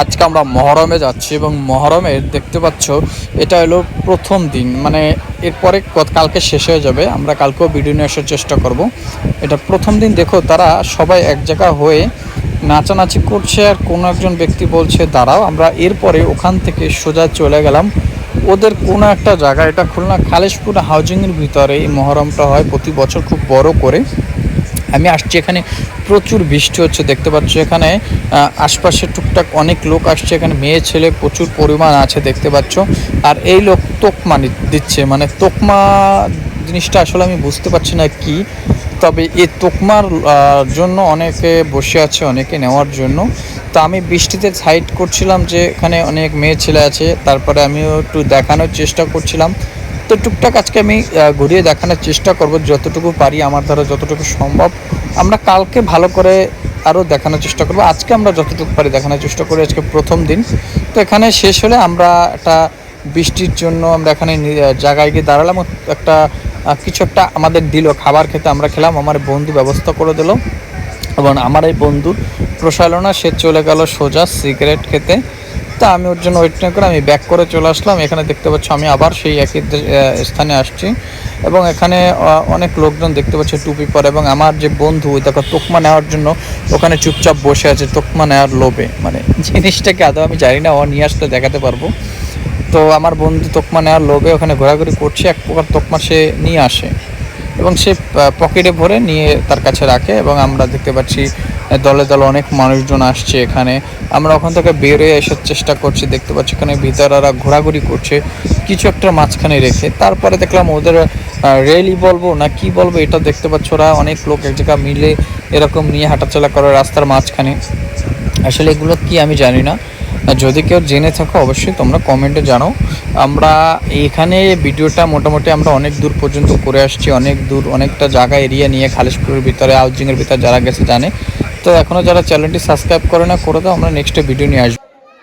আজকে আমরা মহরমে যাচ্ছি এবং মহরমের দেখতে পাচ্ছ, এটা হলো প্রথম দিন। মানে এরপরে কালকে শেষ হয়ে যাবে। আমরা কালকেও ভিডিও নিয়ে আসার চেষ্টা করব। এটা প্রথম দিন। দেখো, তারা সবাই এক জায়গা হয়ে নাচানাচি করছে আর কোনো একজন ব্যক্তি বলছে, দাঁড়াও, আমরা এরপরে ওখান থেকে সোজা চলে গেলাম। ওদের কোনো একটা জায়গা, এটা খুলনা খালেশপুর হাউজিংয়ের ভিতরে এই মহরমটা হয়। প্রতি বছর খুব বড় করে। আমি আসছি এখানে। প্রচুর বৃষ্টি হচ্ছে, দেখতে পাচ্ছি এখানে। আশপাশে টুকটাক অনেক লোক আসছে এখানে, মেয়ে, ছেলে, প্রচুর পরিমাণ আছে, দেখতে পাচ্ছ। আর এই লোক তোকমা দিচ্ছে মানে তোকমা জিনিসটা আসলে আমি বুঝতে পারছি না কি। তবে এই তোকমার জন্য অনেকে বসে আছে, অনেকে নেওয়ার জন্য। তো আমি বৃষ্টিতে সাইড করছিলাম যে এখানে অনেক মেয়ে, ছেলে আছে, তারপরে আমিও একটু দেখানোর চেষ্টা করছিলাম। তো টুকটাক আজকে আমি ঘুরিয়ে দেখানোর চেষ্টা করব, যতটুকু পারি আমার দ্বারা, যতটুকু সম্ভব। আমরা কালকে ভালো করে আরও দেখানোর চেষ্টা করব। আজকে আমরা যতটুকু পারি দেখানোর চেষ্টা করি, আজকে প্রথম দিন। তো এখানে শেষ হলে আমরা একটা বৃষ্টির জন্য আমরা এখানে জায়গায় গিয়ে দাঁড়ালাম। একটা কিছু একটা আমাদের দিল, খাবার খেতে আমরা খেলাম, আমার বন্ধু ব্যবস্থা করে দিল। এবং আমার এই বন্ধু প্রসারণা সে চলে গেল সোজা সিগারেট খেতে। তা আমি ওর জন্য ওয়েট না করে আমি ব্যাক করে চলে আসলাম। এখানে দেখতে পাচ্ছ আমি আবার সেই একই স্থানে আসছি। এবং এখানে অনেক লোকজন দেখতে পাচ্ছে টুপি পরে এবং আমার যে বন্ধু দেখো তোকমা নেওয়ার জন্য ওখানে চুপচাপ বসে আছে তোকমা নেওয়ার লোভে। মানে জিনিসটাকে আদৌ আমি জানি না, ও নিয়ে আসলে দেখাতে পারব। তো আমার বন্ধু তোকমা নেওয়ার লোভে ওখানে ঘোরাঘুরি করছে, এক প্রকার তোকমা সে নিয়ে আসে। এবং সে পকেটে ভরে নিয়ে তার কাছে রাখে এবং আমরা দেখতে পাচ্ছি দলে দলে অনেক মানুষজন আসছে এখানে। আমরা ওখান থেকে বেরোয় আসার চেষ্টা করছি, দেখতে পাচ্ছি এখানে ভিতরারা ঘোরাঘুরি করছে। কিছু একটা মাঝখানে রেখে, তারপরে দেখলাম ওদের রেলি বলব না কি বলব এটা দেখতে পাচ্ছ ওরা অনেক লোক এক জায়গা মিলে এরকম নিয়ে হাঁটাচলা করে রাস্তার মাঝখানে। আসলে এগুলো কি আমি জানি না। যদি কেউ জেনে থাকো, অবশ্যই তোমরা কমেন্টে জানো আমরা এখানে ভিডিওটা মোটামুটি আমরা অনেক দূর পর্যন্ত করে আসছি, অনেক দূর, অনেকটা জায়গা এরিয়া নিয়ে খালিশপুরের ভিতরে আউজিংয়ের ভিতরে যারা গেছে জানে। তো এখনও যারা চ্যানেলটি সাবস্ক্রাইব করে না, করে দাও, আমরা নেক্সট ভিডিও নিয়ে আসব।